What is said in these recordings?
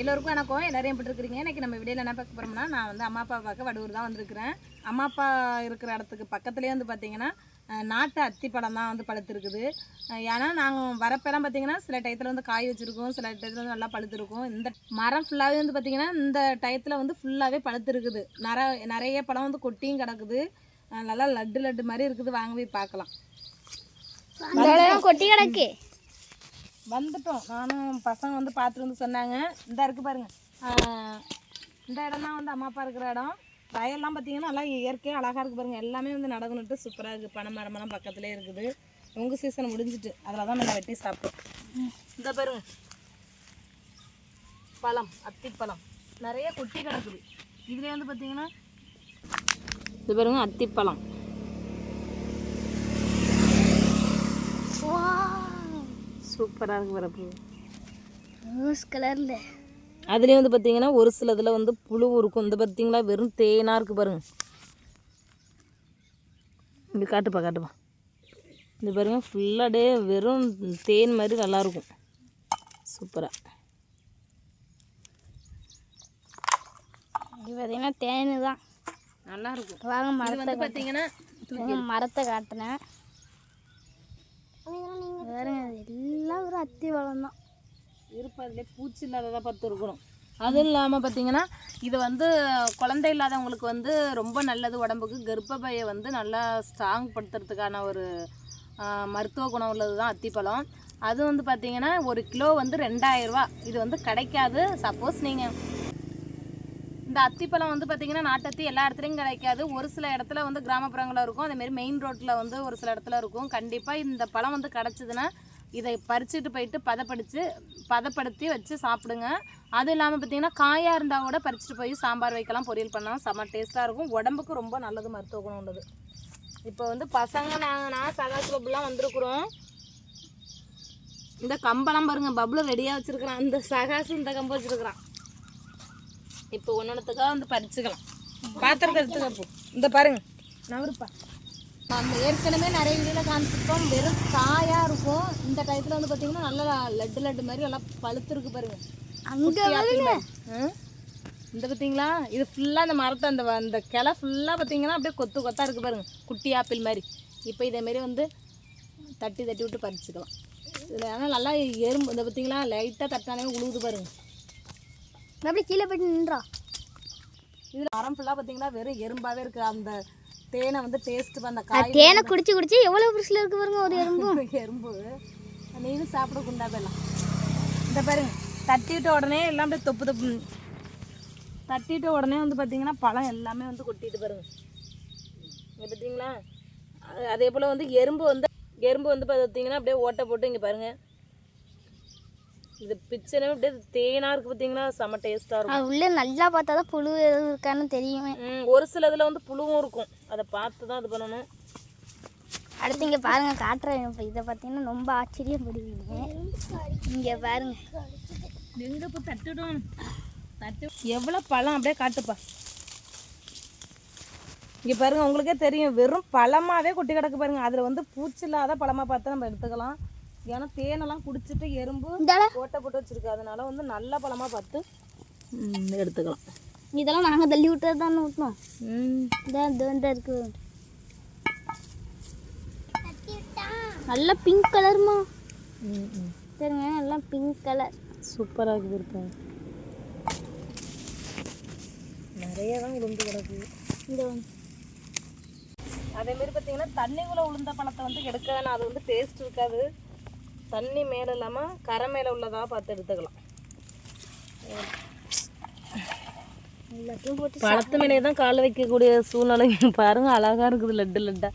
எல்லோருக்கும் வணக்கம். எல்லோரும் எப்படி இருக்கிறீங்க? இன்னைக்கு நம்ம வீடியோவில் என்ன பார்க்க போகிறோம்னா நான் வந்து அம்மா அப்பா பார்க்க வடுவூர் தான் வந்திருக்கிறேன். அம்மா அப்பா இருக்கிற இடத்துக்கு பக்கத்துலேயே வந்து பார்த்தீங்கன்னா நாட்டு அத்தி படம் தான் வந்து பழுத்திருக்குது. ஏன்னா நாங்கள் வரப்பெல்லாம் பார்த்தீங்கன்னா சில டயத்தில் வந்து காய் வச்சுருக்கோம். சில டயத்தில் வந்து நல்லா பழுத்திருக்கும். இந்த மரம் ஃபுல்லாகவே வந்து பார்த்தீங்கன்னா இந்த டயத்தில் வந்து ஃபுல்லாகவே பழுத்திருக்குது. நிற நிறைய பழம் வந்து கொட்டியும் கிடக்குது. நல்லா லட்டு லட்டு மாதிரி இருக்குது. வாங்க போய் பார்க்கலாம். கொட்டி கிடக்கு. வந்துட்டோம். நானும் பசங்க வந்து பார்த்துட்டு வந்து சொன்னாங்க. இந்த இருக்கு பாருங்க. ஆஹ் இந்த இடம் தான் வந்து அம்மா அப்பா இருக்கிற இடம். வயல்லாம் பார்த்தீங்கன்னா நல்லா இயற்கையாக அழகாக இருக்குது பாருங்க. எல்லாமே வந்து நடந்துட்டு சூப்பராக இருக்குது பனை மரமெல்லாம் பக்கத்துலேயே இருக்குது. உங்கள் சீசன் முடிஞ்சிட்டு அதில் தான் நம்ம வெட்டி சாப்பிட்டோம். இந்த பாருங்க. பழம் அத்திப்பழம். நிறைய கொட்டி கிடக்குது இதுலேயே வந்து பார்த்தீங்கன்னா இது பாருங்க அத்திப்பழம். சூப்பராக இருக்கு வரப்பு ரோஸ் கலர்ல அதுலேயே வந்து பார்த்தீங்கன்னா ஒரு சில இதில் வந்து புழு இருக்கும். இந்த பார்த்தீங்களா வெறும் தேனாக இருக்குது பாருங்க. இங்கே காட்டுப்பா காட்டுப்பா. இந்த பாருங்க ஃபுல்லாக டே வெறும் தேன் மாதிரி நல்லாயிருக்கும் சூப்பராக இது பார்த்தீங்கன்னா தேனு தான். நல்லா இருக்கும். வாங்க இது மரத்தை வந்து பார்த்தீங்கன்னா மரத்தை காட்டினேன் இது எல்லாம் ஒரு அத்தி பழம் தான். இருப்பதுலே பூச்சி இல்லாததாக பார்த்து இருக்கணும் அதுவும் இல்லாமல் பார்த்தீங்கன்னா இது வந்து குழந்தை இல்லாதவங்களுக்கு வந்து ரொம்ப நல்லது உடம்புக்கு. கர்ப்பப்பையை வந்து நல்லா ஸ்ட்ராங் படுத்துறதுக்கான ஒரு மருத்துவ குணம் உள்ளது தான் அத்திப்பழம். அது வந்து பார்த்தீங்கன்னா ஒரு கிலோ வந்து ரெண்டாயிரம் ரூபா இது வந்து கிடைக்காது. சப்போஸ் நீங்கள் இந்த அத்திப்பழம் வந்து பார்த்தீங்கன்னா நாட்டத்தி எல்லா இடத்துலையும் கிடைக்காது. ஒரு சில இடத்துல வந்து கிராமப்புறங்களில் இருக்கும். அதேமாரி மெயின் ரோட்டில் வந்து ஒரு சில இடத்துல இருக்கும். கண்டிப்பாக இந்த பழம் வந்து கிடச்சிதுன்னா இதை பறிச்சுட்டு போயிட்டு பதப்படுத்தி பதப்படுத்தி வச்சு சாப்பிடுங்க. அது இல்லாமல் பார்த்தீங்கன்னா காயாக இருந்தால் கூட பறிச்சுட்டு போய் சாம்பார் வைக்கலாம் பொரியல் பண்ணலாம். செம்ம டேஸ்ட்டாக இருக்கும். உடம்புக்கு ரொம்ப நல்லது மருத்துவ குணம் உள்ளது. இப்போ வந்து பசங்க நாங்கள் நான் சகாஸ் பப்புலாம் வந்திருக்குறோம். இந்த கம்பெல்லாம் பாருங்கள் பப்புல ரெடியாக வச்சுருக்குறான். அந்த சகாசு இந்த கம்பு வச்சுருக்குறான். இப்போ ஒன்னொன்றுத்துக்காக வந்து பறிச்சுக்கலாம். பாத்திரத்தை எடுத்துக்கப்போ இந்த பாருங்க. நவருப்பா நம்ம ஏற்கனவே நிறைய வீடியோவில் காமிச்சிருக்கோம் வெறும் காயாக இருக்கும். இந்த டயத்தில் வந்து பார்த்தீங்கன்னா நல்லா லட்டு லட்டு மாதிரி நல்லா பழுத்துருக்கு பாருங்க. அங்க? இந்த பார்த்தீங்களா இது ஃபுல்லாக அந்த மரத்தை அந்த அந்த கிளை ஃபுல்லாக பார்த்தீங்கன்னா அப்படியே கொத்து கொத்தாக இருக்குது பாருங்க. குட்டி ஆப்பிள் மாதிரி. இப்போ இதேமாரி வந்து தட்டி தட்டி விட்டு பறிச்சுக்கலாம். இதில் ஆனால் நல்லா எறும்பு இந்த பார்த்தீங்களா லைட்டாக தட்டானே உழுவுது பாருங்க. அப்படியே கீழே போயிட்டு நின்றா. இதில் மரம் ஃபுல்லாக பார்த்தீங்கன்னா வெறும் எறும்பாகவே இருக்குது அந்த தேனை வந்து டேஸ்ட் அந்த காய் தேனை குடிச்சு குடிச்சு எவ்வளவு புருஷில் இருக்கு பாருங்க ஒரு எறும்பு. எறும்பு. நீனும் சாப்பிட குண்டாப்பெல்லாம் இந்த பாருங்க தட்டிட்ட உடனே எல்லாம் அப்படியே தொப்பு தொப்பு தட்டிட்ட உடனே வந்து பார்த்தீங்கன்னா பழம் எல்லாமே வந்து கொட்டிட்டு பாருங்க. இங்கே பார்த்தீங்களா அது- போல் வந்து எறும்பு வந்து எறும்பு வந்து பார்த்தீங்கன்னா அப்படியே ஓட்டை போட்டு இங்கே பாருங்க. இது பிச்சனே அப்படியே தேனாக இருக்குது பார்த்தீங்களா செம்ம டேஸ்ட்டாக இருக்கும். உள்ள நல்லா பார்த்தா தான் புழு எதுவும் இருக்கான்னு தெரியுமே. ஒரு சில இதில் வந்து புழுவும் இருக்கும். அதை பார்த்து தான் இது பண்ணணும். அடுத்து இங்கே பாருங்க காட்டுறேன். இப்போ இதை பார்த்தீங்கன்னா ரொம்ப ஆச்சரியப்படுவீங்க. இங்கே பாருங்க. எங்க இப்போ தட்டுடும். தட்டு. எவ்வளோ பழம்? அப்படியே காட்டுப்பா. இங்கே பாருங்க உங்களுக்கே தெரியும். வெறும் பழமாவே கொட்டி கிடக்கு பாருங்க. அதில் வந்து பூச்சி இல்லாத பழமா பார்த்து நம்ம எடுத்துக்கலாம். ஏன்னா தேனெல்லாம் குடிச்சிட்டு எறும்பு ஓட்டை போட்டு வச்சிருக்கு. அதனால வந்து நல்ல பழமா பார்த்து ம், எடுத்துக்கலாம். இதெல்லாம் நாங்கள் தள்ளி விட்டது தானே விட்டோம் ம். இந்த இருக்கு. நல்ல பிங்க் கலர்மா ம். ம் சரிங்க எல்லாம் பிங்க் கலர் சூப்பராக இருக்குது இருப்பேன் நிறைய தான் உளுந்து கிடக்கு. இந்த. வந்து அதே மாதிரி பார்த்தீங்கன்னா தண்ணிக்குள்ளே உளுந்த பழத்தை வந்து எடுக்க வேணாம். அது வந்து டேஸ்ட் இருக்காது. தண்ணி மேலே இல்லாமல் கரை மேலே உள்ளதாக பார்த்து எடுத்துக்கலாம். பழத்து மேலே தான் கால் வைக்கக்கூடிய சூழ்நிலை. பாருங்க அழகாக இருக்குது லட்டு லட்டா.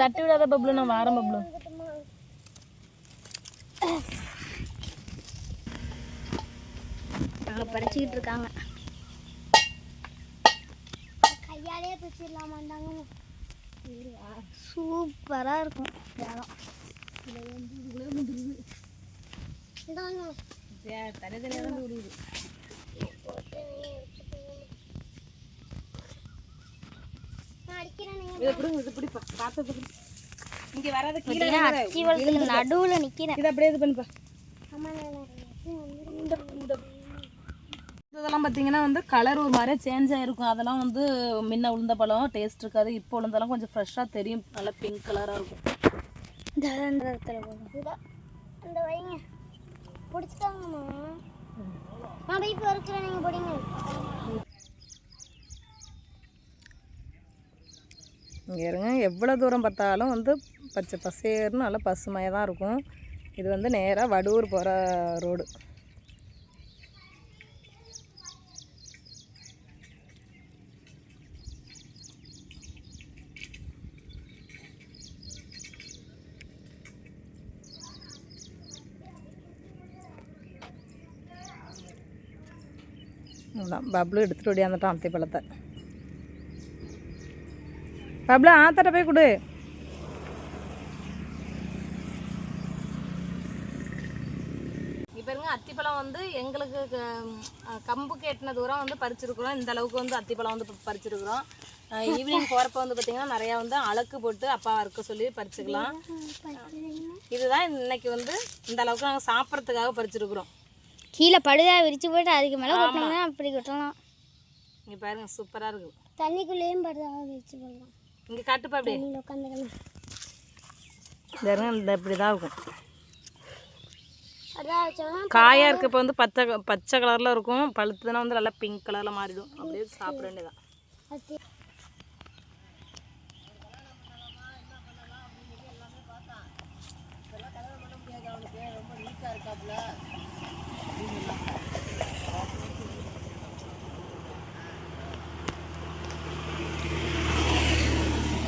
தட்டி விடாத பப்ளு நான் வாரம் பப்ளு. நாங்கள் படிச்சுக்கிட்டு இருக்காங்க. கையாலே பிடிச்சிடலாமாண்டாங்க சூப்பராக இருக்கும். இடம் நடுவில் நிற்கிறேன் இதை அப்படியே இது பண்ணுப்பா இதெல்லாம் பார்த்தீங்கன்னா வந்து கலர் ஒரு மாதிரி சேஞ்ச் ஆகிருக்கும் அதெல்லாம் வந்து முன்ன உளுந்த பழம் டேஸ்ட் இருக்காது. இப்போ உளுந்தெல்லாம் கொஞ்சம் ஃப்ரெஷ்ஷாக தெரியும். நல்லா பிங்க் கலராக இருக்கும். இந்த இந்த இடத்துல போதும் அந்த வைங்க. பிடிச்சிட்டாங்கம்மா. நான் போய் பொறுக்கிறேன். நீங்கள் பிடிங்க. இங்கே இருங்க. எவ்வளோ தூரம் பார்த்தாலும் வந்து பச்சை பசேர்னு நல்லா பசுமையாக தான் இருக்கும். இது வந்து நேராக வடூர் போகிற ரோடு பப்ளு எடுத்துகிட்டு ஓடியாந்துட்டான் அத்தி பழத்தை. பப்ளு ஆத்தட்ட போய் கொடு. இப்போ இருங்க அத்திப்பழம் வந்து எங்களுக்கு க- கம்புக்கு எட்டின தூரம் வந்து பறிச்சிருக்கிறோம். இந்த அளவுக்கு வந்து அத்திப்பழம் வந்து பறிச்சிருக்கிறோம். ஈவினிங் போகிறப்ப வந்து பார்த்திங்கன்னா நிறையா வந்து அலக்கு போட்டு அப்பா வறுக்க சொல்லி பறிச்சுக்கலாம். இதுதான் இன்னைக்கு வந்து இந்த அளவுக்கு நாங்கள் சாப்பிட்றதுக்காக பறிச்சிருக்கிறோம். கீழே படுதா விரிச்சு போட்டு அதுக்கு மேலே கொட்டினோம்னா அப்படி கொட்டலாம். இங்கே பாருங்க சூப்பராக இருக்குது தண்ணிக்குள்ளேயும் படுதா விரிச்சு போடலாம். இங்கே காட்டுப்பா அப்படியே. நீங்கள் உட்காந்துக்கலாம் பாருங்க இந்த இப்படி தான் இருக்கும் காயாக இருக்கப்போ வந்து பச்சை பச்சை கலரில் இருக்கும். பழுத்துனா வந்து நல்லா பிங்க் கலரில் மாறிடும். அப்படியே சாப்பிட வேண்டியதான் அத்தி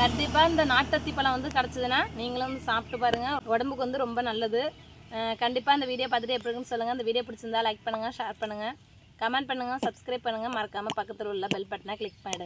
கண்டிப்பாக இந்த நாட்டத்தி பழம் வந்து கிடச்சிதுன்னா நீங்களும் வந்து சாப்பிட்டு பாருங்கள் உடம்புக்கு வந்து ரொம்ப நல்லது. கண்டிப்பாக இந்த வீடியோ பார்த்துட்டு எப்படி இருக்குன்னு சொல்லுங்கள் இந்த வீடியோ பிடிச்சிருந்தா லைக் பண்ணுங்கள் ஷேர் பண்ணுங்கள் கமெண்ட் பண்ணுங்கள் சப்ஸ்கிரைப் பண்ணுங்கள் மறக்காமல் பக்கத்தில் உள்ள பெல் பட்டனை கிளிக் பண்ணிடுங்க.